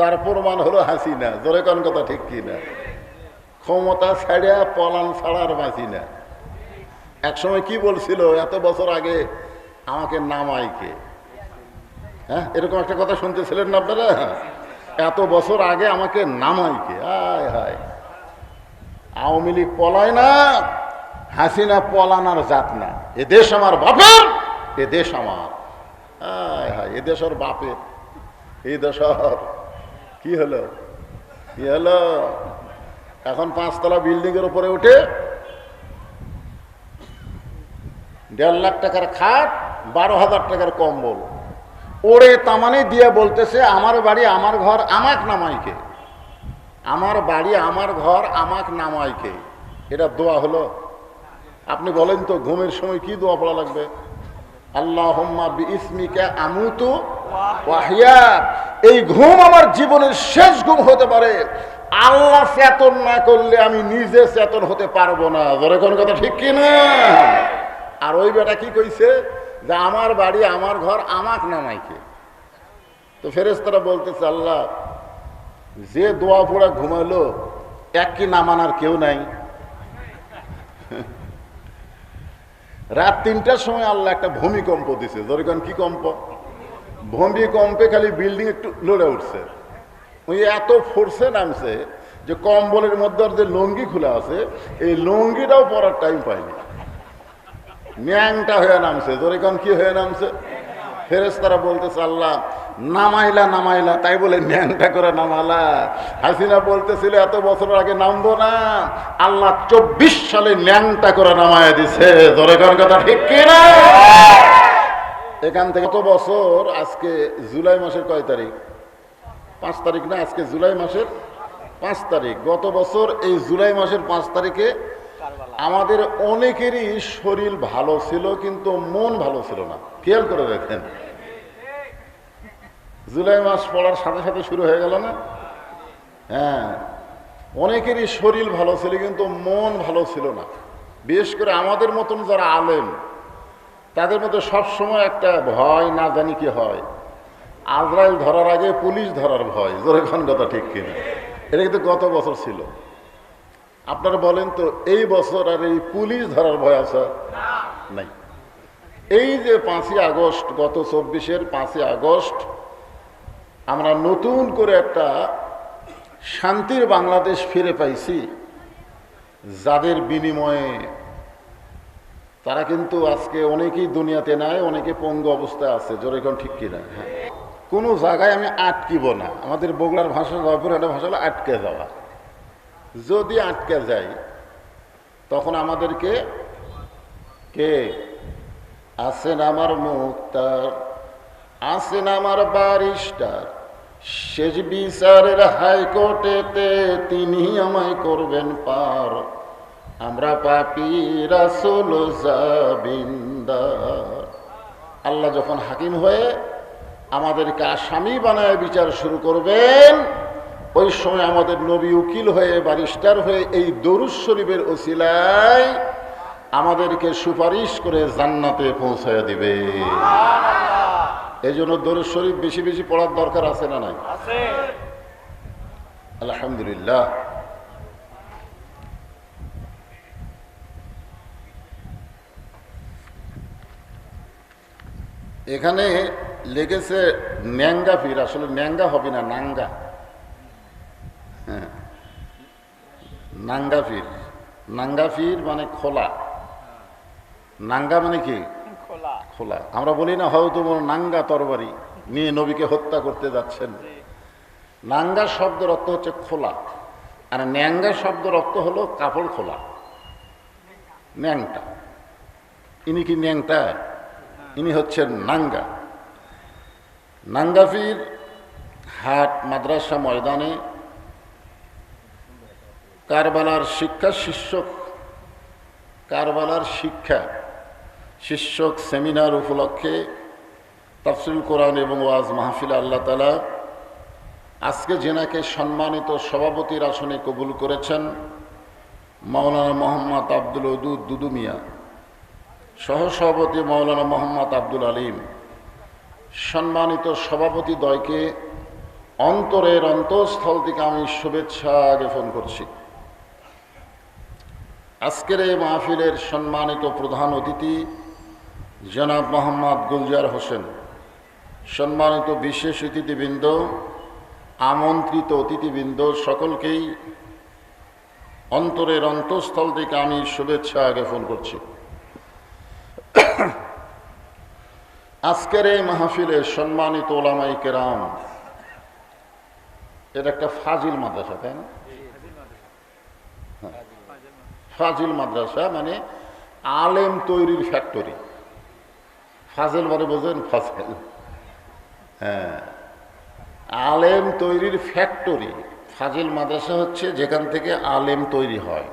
যার প্রমাণ হলো হাসিনা জোরে কোন কথা ঠিক কি না? ক্ষমতা ছাড়িয়া পলান ছাড়ার বাঁচি না। একসময় কি বলছিল, এত বছর আগে আমাকে নামাইকে হ্যাঁ এরকম একটা কথা শুনতেছিলেন না আপনারা? এত বছর আগে আমাকে নামাইকে আয় হায়। আওয়ামী লীগ পলায় না হাসিনা পলানার জাত না। এ দেশ আমার বাপের, এ দেশ আমার। হায় হায়, এ দেশ ওর বাপের এই দেশ ওর। কি হলো? কি হলো? এখন পাঁচতলা বিল্ডিং এর উপরে উঠে দেড় লাখ টাকার খাট, বারো হাজার টাকার কম্বল। ওরে তামানে দিয়ে বলতেছে, আমার বাড়ি আমার ঘর, আমাক নামাইকে। আমার বাড়ি আমার ঘর, আমাক নামাইকে। এটা দোয়া হলো। আপনি বলেন তো, ঘুমের সময় কি দোয়া পড়া লাগবে? আল্লাহ ইসমিকা আমুতু ওয়াহিয়া এই ঘুম আমার জীবনের শেষ ঘুম হতে পারে। আল্লাহ চেতন না করলে আমি নিজে চেতন হতে পারব না। ধরে কোন কথা ঠিক কি না আর ওই বেটা কি কইছে যে আমার বাড়ি, আমার ঘর, আমাক নামাইকে তো ফেরেস্তারা বলতেছে, আল্লাহ, যে দোয়া পড়া ঘুমালো এক কি নামানার কেউ নাই? রাত তিনটার সময় আল্লাহ একটা ভূমিকম্প দিছে। ধরেন কি কম্প? ভূমিকম্পে খালি বিল্ডিং একটু লড়ে উঠছে। ওই এত ফোর্সে নামছে যে কম্বলের মধ্যে যে লুঙ্গি খোলা আছে, এই লুঙ্গিটাও পরার টাইম পায়নি। ন্যাংটা হয়ে নামছে। ধরেন কি হয়ে নামছে? ফেরেস তারা বলতেছে, আল্লাহ, নামাইলা নামাইলা। তাই বলে, ন্যাংটা করে নামালা। হাসিনা বলতেছিল, এত বছর আগে নামবো না। আল্লাহ চব্বিশ সালে ন্যাংটা করে নামায় দিছে। ধরে কোন, কথা ঠিক কি না এখান থেকে কত বছর? আজকে জুলাই মাসের কয় তারিখ? পাঁচ তারিখ না, আজকে জুলাই মাসের পাঁচ তারিখ। গত বছর এই জুলাই মাসের পাঁচ তারিখে আমাদের অনেকেরই শরীর ভালো ছিল, কিন্তু মন ভালো ছিল না। খেয়াল করে দেখেন। জুলাই মাস পড়ার সাথে সাথে শুরু হয়ে গেল না? হ্যাঁ। অনেকেরই শরীর ভালো ছিল, কিন্তু মন ভালো ছিল না। বিশেষ করে আমাদের মতন যারা আলেম তাদের মধ্যে সবসময় একটা ভয় না জানি কি হয়। আজরাইল ধরার আগে পুলিশ ধরার ভয়, জোরে খান কথা ঠিক কিনা? এটা কিন্তু গত বছর ছিল। আপনারা বলেন তো, এই বছর আর এই পুলিশ ধরার ভয় আছে? নাই। এই যে পাঁচই আগস্ট, গত চব্বিশের পাঁচই আগস্ট, আমরা নতুন করে একটা শান্তির বাংলাদেশ ফিরে পাইছি, যাদের বিনিময়ে তারা কিন্তু আজকে অনেকেই দুনিয়াতে নাই, অনেকে পঙ্গু অবস্থায় আছে। জোরে কোন ঠিক কিনা? হ্যাঁ। কোনো জায়গায় আমি আটকিব না। আমাদের বগুড়ার ভাষা জয়পুরহাটের ভাষা হলো আটকে যাওয়া। যদি আটকে যাই, তখন আমাদেরকে কে? আছেন আমার মুক্তার আছেন আমার বারিস্টার শেষ বিচারের হাইকোর্টেতে তিনি আমায় করবেন পার। আমরা পাপি রাসুল আল্লাহ যখন হাকিম হয়ে আমাদেরকে আসামি বানায় বিচার শুরু করবেন ওই সময় আমাদের নবী উকিল হয়ে বারিস্টার হয়ে এই দরুদ শরীফের ওসিলায় আমাদেরকে সুপারিশ করে জান্নাতে পৌঁছায় দিবে। এই জন্য দরুদ শরীফ বেশি বেশি পড়ার দরকার আছে না নাই? আলহামদুলিল্লাহ। এখানে লেগেছে ন্যাঙ্গা ফির আসলে ন্যাঙ্গা হবে না নাঙ্গা। হ্যাঁ। নাঙ্গা ফির। নাঙ্গা ফির মানে খোলা। নাঙ্গা মানে কি? খোলা। খোলা। আমরা বলি না হয়তো নাঙ্গা তরবারি নিয়ে নবীকে হত্যা করতে যাচ্ছেন। নাঙ্গা শব্দের অর্থ হচ্ছে খোলা। আর ন্যাঙ্গা শব্দের অর্থ হলো কাপড় খোলা। ন্যাংটা। ইনি কি ন্যাংটা? ইনি হচ্ছেন নাঙ্গা। নাঙ্গাফির হাট মাদ্রাসা ময়দানে কারবালার শিক্ষা শিক্ষক কারবালার শিক্ষা শিক্ষক সেমিনার উপলক্ষে তাফসিল কোরআন এবং ওয়াজ মাহফিল আল্লাহ তালা আজকে জেনাকে সম্মানিত সভাপতির আসনে কবুল করেছেন মাওলানা মোহাম্মদ আব্দুল দুদু মিয়া সহসভাপতি মৌলানা মোহাম্মদ আব্দুল আলিম। সম্মানিত সভাপতি দ্বয়কে অন্তরের অন্তঃস্থল থেকে আমি শুভেচ্ছা জ্ঞাপন করছি। আজকের এই মাহফিলের সম্মানিত প্রধান অতিথি জনাব মোহাম্মদ গুলজার হোসেন, সম্মানিত বিশেষ অতিথিবৃন্দ, আমন্ত্রিত অতিথিবৃন্দ সকলকেই অন্তরের অন্তঃস্থল থেকে আমি শুভেচ্ছা জ্ঞাপন করছি। আজকের এই মাহফিলে সম্মানিত ওলামাই কেরাম, এটা একটা ফাজিল মাদ্রাসা, তাই না? হ্যাঁ। ফাজিল মাদ্রাসা মানে আলেম তৈরির ফ্যাক্টরি। ফাজেল মানে বোঝেন ফাজেল। হ্যাঁ। আলেম তৈরির ফ্যাক্টরি, ফাজিল মাদ্রাসা হচ্ছে যেখান থেকে আলেম তৈরি হয়।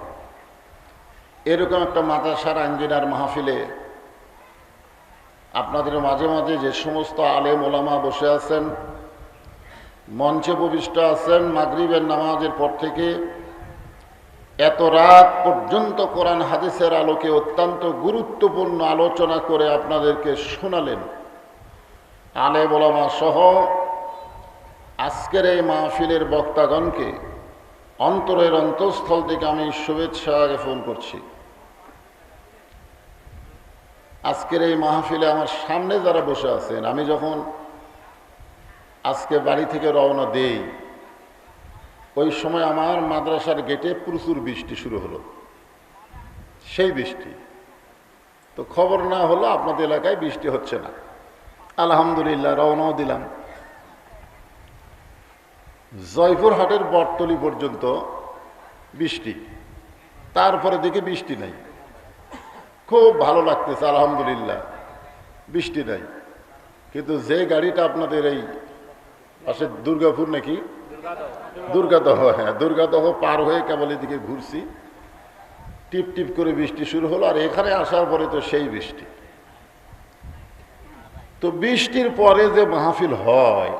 এরকম একটা মাদ্রাসার ইঞ্জিনিয়ার মাহফিলে আপনাদের মাঝে মাঝে যে সমস্ত আলেম ওলামা বসে আছেন, মঞ্চে প্রবিষ্ট আছেন, মাগরিবের নামাজের পর থেকে এত রাত পর্যন্ত কোরআন হাদিসের আলোকে অত্যন্ত গুরুত্বপূর্ণ আলোচনা করে আপনাদেরকে শোনালেন। আলে ওলামা সহ আজকের এই মাহফিলের বক্তাগণকে অন্তরের অন্তঃস্থল থেকে আমি শুভেচ্ছা জ্ঞাপন করছি। আজকের এই মাহফিলে আমার সামনে যারা বসে আছেন, আমি যখন আজকে বাড়ি থেকে রওনা দেই, ওই সময় আমার মাদ্রাসার গেটে প্রচুর বৃষ্টি শুরু হলো। সেই বৃষ্টি। তো খবর না হলো আপনাদের এলাকায় বৃষ্টি হচ্ছে না। আলহামদুলিল্লাহ, রওনাও দিলাম। জয়পুরহাটের বটতলি পর্যন্ত বৃষ্টি। তারপরে দেখি বৃষ্টি নাই। খুব ভালো লাগতেছে, আলহামদুলিল্লাহ। বৃষ্টি নাই। কিন্তু যে গাড়িটা আপনাদের এই পাশে দুর্গাপুর নাকি? দুর্গাদহ হ্যাঁ দুর্গাদহ পার হয়ে কেবল এদিকে ঘুরছি। টিপ টিপ করে বৃষ্টি শুরু হলো আর এখানে আসার পরে তো সেই বৃষ্টি। তো বৃষ্টির পরে যে মাহফিল হয়,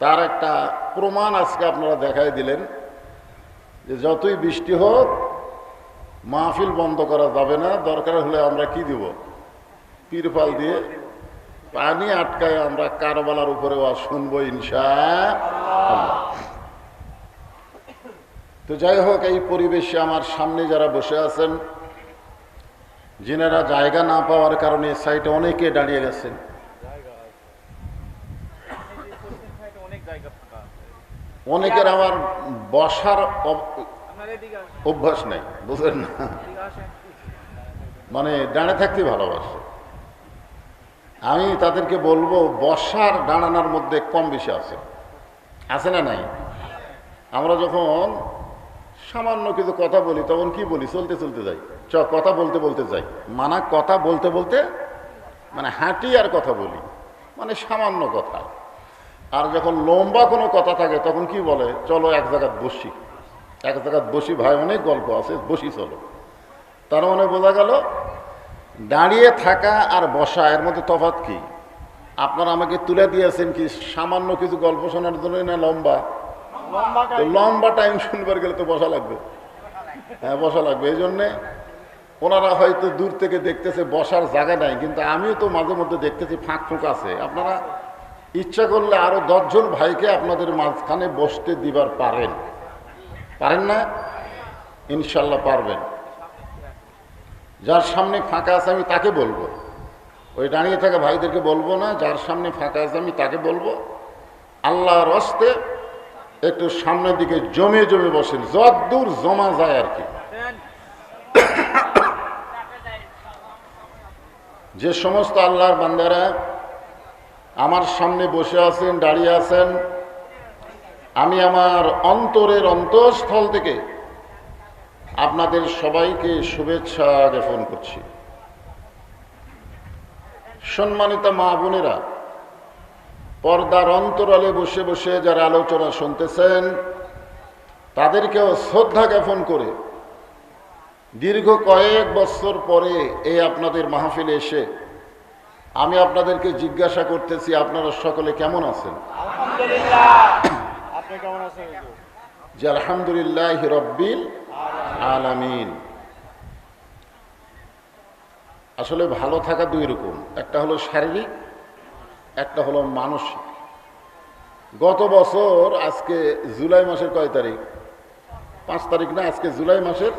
তার একটা প্রমাণ আজকে আপনারা দেখাই দিলেন যে যতই বৃষ্টি হোক মাহফিল বন্ধ করা যাবে না, দরকার হলে আমরা কি দিব? তিরপাল দিয়ে পানি আটকায় আমরা কারবালার উপরে শুনব ইনশা তো যাই হোক, এই পরিবেশে আমার সামনে যারা বসে আছেন, যিনারা জায়গা না পাওয়ার কারণে সাইটে অনেকে দাঁড়িয়ে গেছেন। অনেকের আমার বসার অভ্যাস নেই, বুঝলেন না? মানে দাঁড়ে থাকতে ভালোবাসে। আমি তাদেরকে বলব, বসার দাঁড়ানোর মধ্যে কম বেশি আছে। আছে না নাই? আমরা যখন সামান্য কিছু কথা বলি, তখন কি বলি? চলতে চলতে যাই। চ, কথা বলতে বলতে যাই। মানা কথা বলতে বলতে মানে হাঁটি আর কথা বলি। মানে সামান্য কথা। আর যখন লম্বা কোনো কথা থাকে, তখন কি বলে? চলো এক জায়গায় বসি। এক জায়গায় বসি ভাই অনেক গল্প আছে বসি চলো। তার মানে বোঝা গেল দাঁড়িয়ে থাকা আর বসা এর মধ্যে তফাৎ কি? আপনারা আমাকে তুলে দিয়েছেন কি সামান্য কিছু গল্প শোনার জন্যই না লম্বা? লম্বা টাইম শুনবার গেলে তো বসা লাগবে। হ্যাঁ বসা লাগবে। এই জন্যে ওনারা হয়তো দূর থেকে দেখতেছে বসার জায়গা নাই কিন্তু আমিও তো মাঝে মধ্যে দেখতেছি ফাঁক ফুঁক আছে। আপনারা ইচ্ছা করলে আরও দশজন ভাইকে আপনাদের মাঝখানে বসতে দিবার পারেন। পারেন না? ইনশাল্লাহ পারবেন। যার সামনে ফাঁকা আছে আমি তাকে বলব। ওই দাঁড়িয়ে থাকা ভাইদেরকে বলব না, যার সামনে ফাঁকা আছে আমি তাকে বলব। আল্লাহর হস্তে একটু সামনের দিকে জমে জমে বসেন, যদ্দূর জমা যায় আর কি। যে সমস্ত আল্লাহর বান্দারা আমার সামনে বসে আছেন, দাঁড়িয়ে আছেন আমি আমার অন্তরের অন্তঃস্থল থেকে আপনাদের সবাইকে শুভেচ্ছা জ্ঞাপন করছি। সম্মানিত মা বোনেরা, পর্দার অন্তরালে বসে বসে যারা আলোচনা শুনতেছেন, তাদেরকেও শ্রদ্ধা জ্ঞাপন করে দীর্ঘ কয়েক বছর পরে এই আপনাদের মাহফিলে এসে আমি আপনাদেরকে জিজ্ঞাসা করতেছি, আপনারা সকলে কেমন আছেন? যে আলহামদুলিল্লাহ রব্বিল আলামিন। আসলে ভালো থাকা দুই রকম, একটা হলো শারীরিক, একটা হলো মানসিক। গত বছর, আজকে জুলাই মাসের কয় তারিখ? পাঁচ তারিখ না, আজকে জুলাই মাসের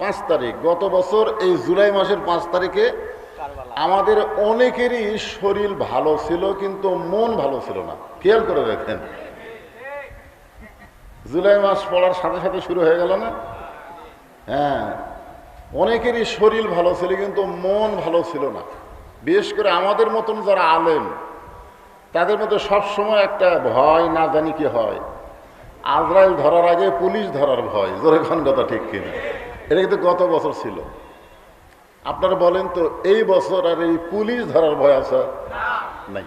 পাঁচ তারিখ। গত বছর এই জুলাই মাসের পাঁচ তারিখে আমাদের অনেকেরই শরীর ভালো ছিল, কিন্তু মন ভালো ছিল না। খেয়াল করে দেখেন। জুলাই মাস পড়ার সাথে সাথে শুরু হয়ে গেল না? হ্যাঁ। অনেকেরই শরীর ভালো ছিল, কিন্তু মন ভালো ছিল না। বিশেষ করে আমাদের মতন যারা আলেম, তাদের মধ্যে সবসময় একটা ভয় না জানি কি হয়। আজরাইল ধরার আগে পুলিশ ধরার ভয়, জোরে খান কথা ঠিক কিনা এটা কিন্তু গত বছর ছিল। আপনারা বলেন তো, এই বছর আর এই পুলিশ ধরার ভয় আছে? নাই।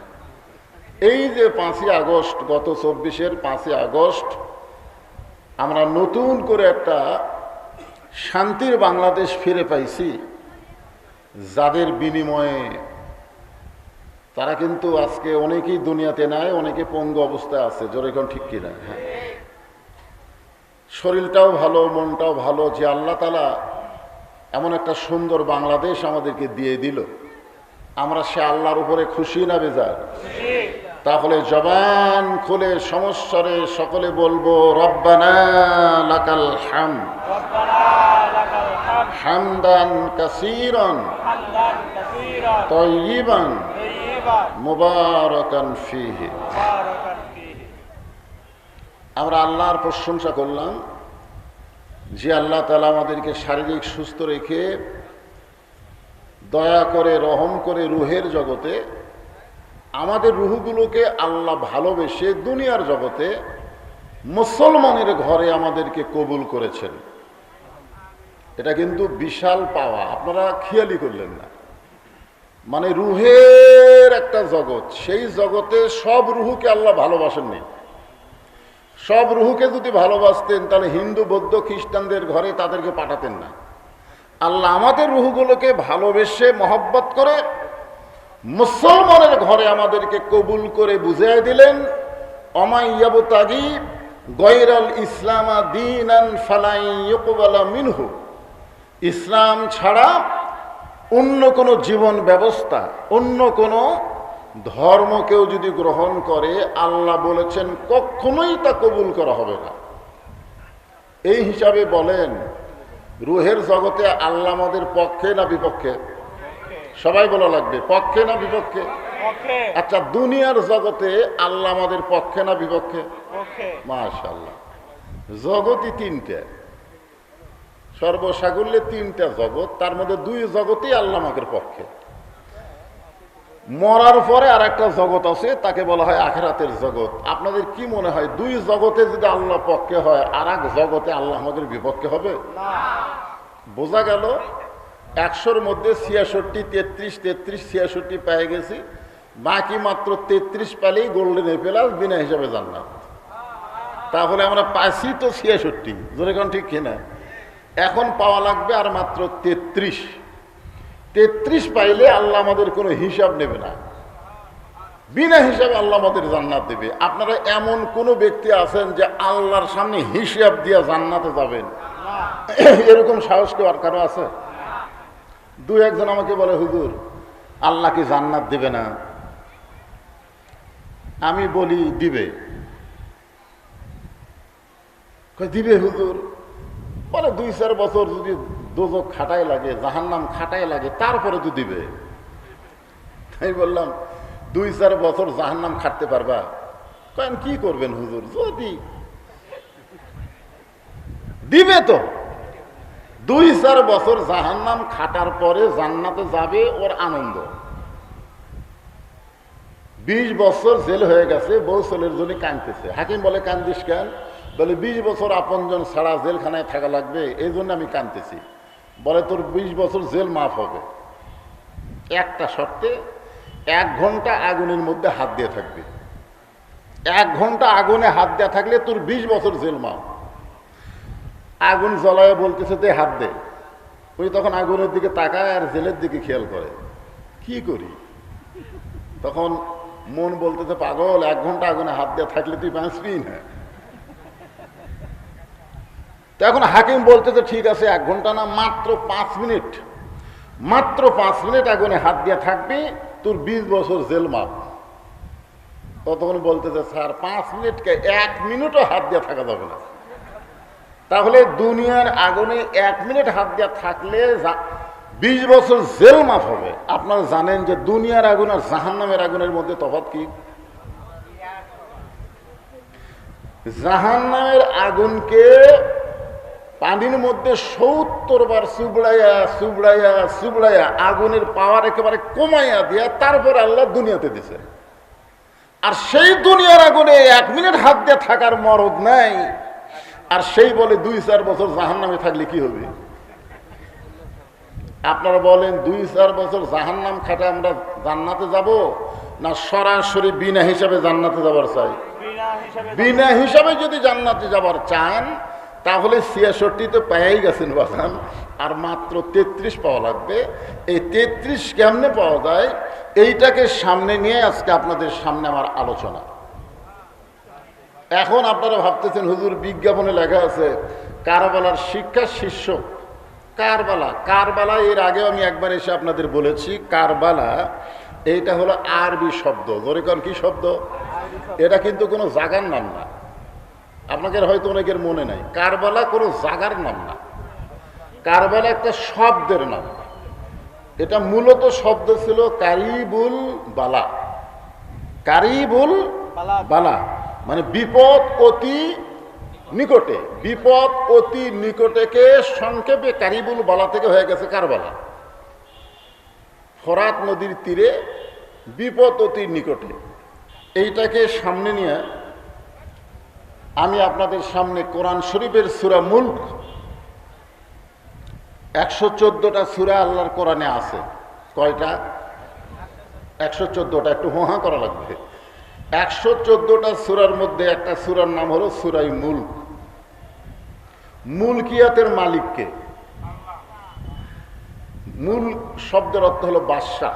এই যে পাঁচই আগস্ট, গত চব্বিশের পাঁচই আগস্ট আমরা নতুন করে একটা শান্তির বাংলাদেশ ফিরে পাইছি। যাদের বিনিময়ে তারা কিন্তু আজকে অনেকেই দুনিয়াতে নাই, অনেকে পঙ্গু অবস্থায় আছে। জোরে কোন ঠিক কিনা? হ্যাঁ। শরীরটাও ভালো, মনটাও ভালো, যে আল্লাহ তালা এমন একটা সুন্দর বাংলাদেশ আমাদেরকে দিয়ে দিল। আমরা সে আল্লাহর উপরে খুশি না বেজার? তাহলে জবান খুলে সমস্যারে সকলে বলব, রব্বানা লাকাল হাম। হামদান কাসিরন তয়িবান মুবারকান ফিহি। আমরা আল্লাহর প্রশংসা করলাম যে আল্লাহ তালা আমাদেরকে শারীরিক সুস্থ রেখে দয়া করে, রহম করে রুহের জগতে আমাদের রুহগুলোকে আল্লাহ ভালোবেসে দুনিয়ার জগতে মুসলমানের ঘরে আমাদেরকে কবুল করেছেন। এটা কিন্তু বিশাল পাওয়া। আপনারা খেয়ালি করলেন না। মানে রুহের একটা জগৎ, সেই জগতে সব রুহুকে আল্লাহ ভালোবাসেননি। সব রুহুকে যদি ভালোবাসতেন, তাহলে হিন্দু, বৌদ্ধ, খ্রিস্টানদের ঘরে তাদেরকে পাঠাতেন না। আল্লাহ আমাদের রুহুগুলোকে ভালোবেসে মহব্বত করে মুসলমানের ঘরে আমাদেরকে কবুল করে বুঝিয়ে দিলেন অমাইয়াবু তাগি গৈরাল ইসলামা ফালাই মিনহু। ইসলাম ছাড়া অন্য কোনো জীবন ব্যবস্থা, অন্য কোনো ধর্ম কেউ যদি গ্রহণ করে, আল্লাহ বলেছেন কখনোই তা কবুল করা হবে না। এই হিসাবে বলেন, রুহের জগতে আল্লাহ আমাদের পক্ষে না বিপক্ষে? সবাই বলা লাগবে পক্ষে না বিপক্ষে? আচ্ছা দুনিয়ার জগতে আল্লাহ আমাদের পক্ষে না বিপক্ষে? মাশাল্লাহ জগতই তিনটে। সর্বসাগুল্যে তিনটা জগৎ তার মধ্যে দুই জগতই আল্লাহ আমাদের পক্ষে। মরার পরে আর একটা জগৎ আছে তাকে বলা হয় আখেরাতের জগৎ। আপনাদের কি মনে হয় দুই জগতে যদি আল্লাহ পক্ষে হয় আর এক জগতে আল্লাহ আমাদের বিপক্ষে হবে? বোঝা গেল? একশোর মধ্যে ছিয়াষট্টি, তেত্রিশ তেত্রিশ, ছিয়াষট্টি পেয়ে গেছি। বাকি মাত্র তেত্রিশ পেলেই গোল্ডেন এপেলাস বিনা হিসাবে জান্নাত। তাহলে আমরা পাইছি তো ছিয়াষট্টি। যেরকম ঠিক কিনা? এখন পাওয়া লাগবে আর মাত্র তেত্রিশ। তেত্রিশ পাইলে আল্লাহ আমাদের কোনো হিসাব নেবে না। বিনা হিসাবে আল্লাহ আমাদের জান্নাত দেবে। আপনারা এমন কোন ব্যক্তি আছেন যে আল্লাহর সামনে হিসাব দিয়া জান্নাতে যাবেন? এরকম সাহস কেউ আর কারও আছে? দু একজন আমাকে বলে, হুজুর আল্লাহ কি জান্নাত দেবে না। আমি বলি, দিবে। দিবে হুজুর। বলে দুই চার বছর যদি দোজক খাটাই লাগে, জাহান্নাম খাটাই লাগে, তারপরে তো দিবে। তাই বললাম, দুই চার বছর জাহান্নাম খাটতে পারবা? কেন কি করবেন হুজুর? যদি। দিবে তো। দুই চার বছর জাহান্নাম খাটার পরে জান্নাতে যাবে ওর আনন্দ। বিশ বছর জেল হয়ে গেছে, বউ ছেলের জন্য কাঁদতেছে। হাকিম বলে, কান্দিস কেন? বলে, বিশ বছর আপনজন ছাড়া জেলখানায় থাকা লাগবে, এই জন্য আমি কাঁদতেছি। বলে, তোর বিশ বছর জেল মাফ হবে। একটা শর্তে, এক ঘণ্টা আগুনের মধ্যে হাত দিয়ে থাকবে। এক ঘণ্টা আগুনে হাত দেওয়া থাকলে তোর বিশ বছর জেল মাফ। আগুন জ্বলায় বলতেছে, দে হাত দে। ওই তখন আগুনের দিকে তাকায় আর জেলের দিকে খেয়াল করে। কি করি? তখন মন বলতেছে, পাগল, এক ঘণ্টা আগুনে হাত দিয়ে থাকলে তুই বাঁচবি না। তো এখন হাকিম বলতেছে, ঠিক আছে, এক ঘণ্টা না, মাত্র পাঁচ মিনিট। মাত্র পাঁচ মিনিট আগুনে হাত দিয়ে থাকবি, তোর বিশ বছর জেল মাপ। ততক্ষণ বলতেছে, স্যার, পাঁচ মিনিটকে এক মিনিটও হাত দিয়ে থাকা যাবে না। তাহলে দুনিয়ার আগুনে এক মিনিট হাত দিয়ে থাকলে বিশ বছর জেল মাফ হবে। আপনারা জানেন যে দুনিয়ার আগুন আর জাহান্নামের আগুনের মধ্যে তফাত কি? জাহান্নামের আগুনকে পানির মধ্যে সত্তর বার সুবড়াইয়া সুবড়াইয়া সুবড়াইয়া আগুনের পাওয়ার একেবারে কমাইয়া দিয়া তারপর আল্লাহ দুনিয়াতে দিছে। আর সেই দুনিয়ার আগুনে এক মিনিট হাত দিয়ে থাকার মরদ নাই। আর সেই বলে দুই চার বছর জাহান নামে থাকলে কি হবে? আপনারা বলেন দুই চার বছর জাহান নাম খাটে আমরা জান্নাতে যাব না সরাসরি বিনা হিসাবে জান্নাতে যাবার চাই? বিনা হিসাবে যদি জান্নাতে যাবার চান তাহলে ছিয়াষট্টি তো পেয়েই গেছেন বাসান আর মাত্র তেত্রিশ পাওয়া লাগবে। এই তেত্রিশ কেমনে পাওয়া যায়? এইটাকে সামনে নিয়ে আজকে আপনাদের সামনে আমার আলোচনা। এখন আপনারা ভাবতেছেন হুজুর বিজ্ঞাপনে লেখা আছে কারবালার শিক্ষা শিষ্য। কারবালা কারবালা এর আগেও আমি একবার এসে আপনাদের বলেছি কারবালা এইটা হলো আরবি শব্দ। ধরে কন কি শব্দ? এটা কিন্তু কোনো জাগার নাম না। আপনাদের হয়তো অনেকের মনে নাই কারবালা কোনো জাগার নাম না। কারবালা একটা শব্দের নাম। এটা মূলত শব্দ ছিল কারিবুল বালা। কারিবুল বালা। মানে বিপদ অতি নিকটে, বিপদ অতি নিকটেকে সংক্ষেপে কারিবুল বালা থেকে হয়ে গেছে কারবালা। ফরাত নদীর তীরে বিপদ অতি নিকটে। এইটাকে সামনে নিয়ে আমি আপনাদের সামনে কোরআন শরীফের সুরা মুল্ক, একশো চোদ্দটা সুরা আল্লাহর কোরআনে আছে। কয়টা? একশো চোদ্দটা, একটু হোহা করা লাগবে। একশো চোদ্দটা সুরার মধ্যে একটা সুরার নাম হলো সুরাই মুল্ক। মুলকিয়াতের মালিককে। মূল শব্দের অর্থ হলো বাদশাহ।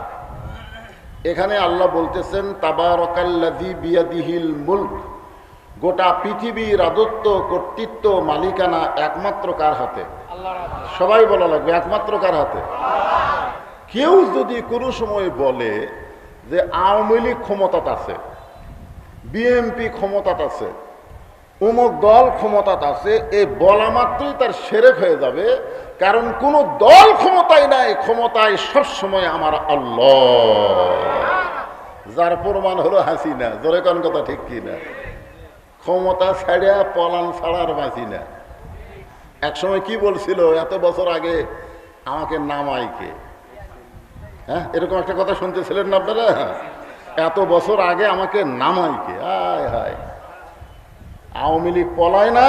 এখানে আল্লাহ বলতেছেন মুল্ক। গোটা পৃথিবী রাজত্ব, কর্তৃত্ব, মালিকানা একমাত্র কার হাতে? সবাই বলা লাগবে, একমাত্র কার হাতে? কেউ যদি কোনো সময় বলে যে আওয়ামী লীগ ক্ষমতাত আছে বিএনপি ক্ষমতাত আছে অমুক দল ক্ষমতাত আছে, এই বলা মাত্রই তার সেরেক হয়ে যাবে, কারণ কোন দল ক্ষমতায় নাই, ক্ষমতায় সবসময় আমার যার প্রমাণ হলো হাসিনা, জোরে কোন কথা ঠিক কি না? ক্ষমতা ছাড়িয়া পলান ছাড়ার বাঁচি না। একসময় কি বলছিল, এত বছর আগে আমাকে নামাই কে? হ্যাঁ এরকম একটা কথা শুনতেছিলেন না আপনারা? এত বছর আগে আমাকে নামাই কে? আয় হায়। আওয়ামী লীগ পলায় না,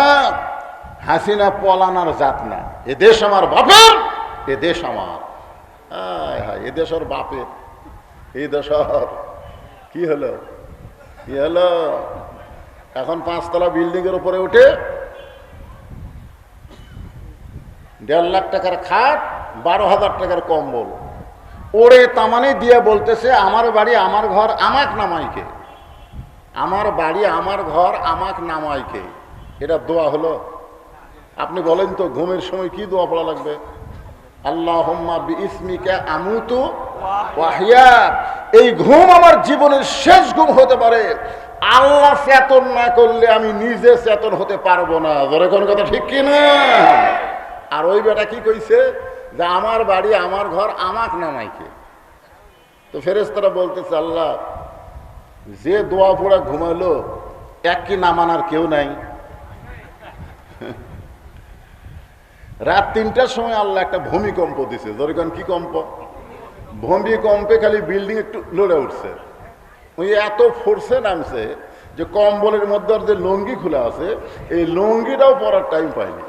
হাসিনা পলানার জাত না। এ দেশ আমার বাপের, এ দেশ আমার। আয় হায়, এ দেশ ওর বাপের, এই দেশ ওর। কি হলো? কি হলো? এখন পাঁচতলা বিল্ডিং এর উপরে উঠে দেড় লাখ টাকার খাট, বারো হাজার টাকার কম্বল। ওরে তামানে দিয়ে বলতেছে, আমার বাড়ি আমার ঘর আমাক নামাইকে। আমার বাড়ি আমার ঘর আমাক নামাইকে। এটা দোয়া হলো। আপনি বলেন তো, ঘুমের সময় কি দোয়া পড়া লাগবে? আল্লাহ ইসমিকা আমুতু ওয়াহিয়া এই ঘুম আমার জীবনের শেষ ঘুম হতে পারে। আল্লাহ চেতন না করলে আমি নিজে চেতন হতে পারব না। ধরে কোন কথা ঠিক কি না আর ওই বেটা কি কইছে? যে আমার বাড়ি, আমার ঘর, আমাক নামাইকে তো ফেরেস্তারা বলতেছে, আল্লাহ, যে দোয়া পোড়া ঘুমালো, এক কি নামানার কেউ নাই। রাত তিনটার সময় আল্লাহ একটা ভূমিকম্প দিছে। যেরকম কি কম্প? ভূমিকম্পে খালি বিল্ডিং একটু লড়ে উঠছে। ওই এত ফোর্সে নামছে যে কম্বলের মধ্যে যে লুঙ্গি খোলা আছে, এই লুঙ্গিটাও পরার টাইম পায়নি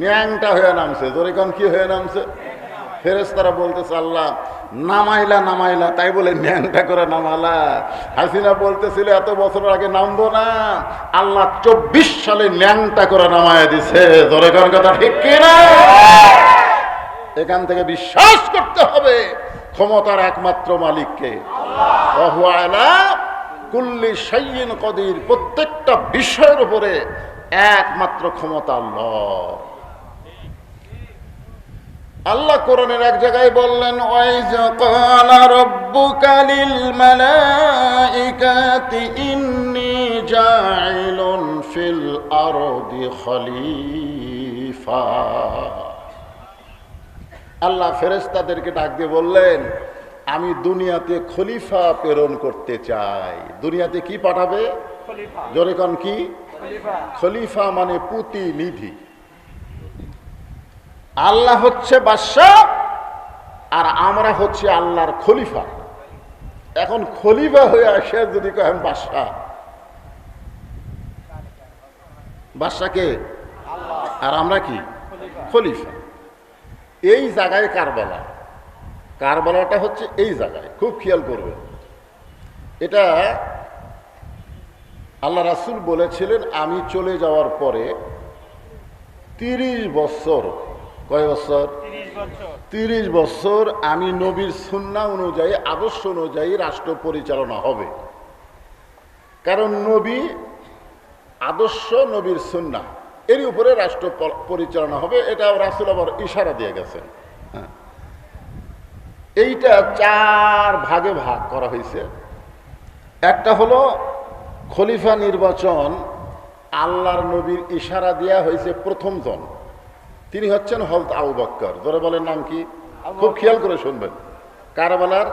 ন্যাংটা হয়ে নামছে। যেরকম কি হয়ে নামছে? ফেরেস্তারা বলতেছে, আল্লাহ, নামাইলা নামাইলা। তাই বলে, ন্যাংটা করে নামালা। হাসিনা বলতেছিল, এত বছর আগে নামবো না। আল্লাহ চব্বিশ সালে ন্যাংটা করে নামায় দিছে। ধরে কথা ঠিক কিনা এখান থেকে বিশ্বাস করতে হবে, ক্ষমতার একমাত্র মালিককে। কুল্লি সাইয়িন কদির। প্রত্যেকটা বিষয়ের উপরে একমাত্র ক্ষমতা আল্লাহ। আল্লাহ কোরআনের এক জায়গায় বললেন ওয়াইজ ক্বালা রাব্বুকা লিল মালাইকাতি ইন্নী জাইলুন ফিল আরদি খলিফা। আল্লাহ ফেরেশতাদেরকে ডাক দিয়ে বললেন আমি দুনিয়াতে খলিফা প্রেরণ করতে চাই। দুনিয়াতে কি পাঠাবে? জোরে কন কি? খলিফা। খলিফা মানে প্রতিনিধি। আল্লাহ হচ্ছে বাদশাহ আর আমরা হচ্ছে আল্লাহর খলিফা। এখন খলিফা হয়ে আসে যদি কেন বাদশাহ। বাদশাকে আর আমরা কি? খলিফা। এই জায়গায় কারবালা। কারবালাটা হচ্ছে এই জায়গায়। খুব খেয়াল করবে এটা আল্লাহ রাসুল বলেছিলেন আমি চলে যাওয়ার পরে তিরিশ বছর কয় বছর? তিরিশ বছর। আমি নবীর সুন্না অনুযায়ী, আদর্শ অনুযায়ী রাষ্ট্র পরিচালনা হবে। কারণ নবী আদর্শ, নবীর সুন্না। এর উপরে রাষ্ট্র পরিচালনা হবে। এটা রাসুল আবার ইশারা দিয়ে গেছেন। হ্যাঁ। এইটা চার ভাগে ভাগ করা হয়েছে। একটা হলো খলিফা নির্বাচন, আল্লাহর নবীর ইশারা দেওয়া হয়েছে প্রথম জন তিনি হচ্ছেন হলত আবু বক্কর। ধরে বলেন নাম কি? খুব খেয়াল করে শুনবেন। কারবালার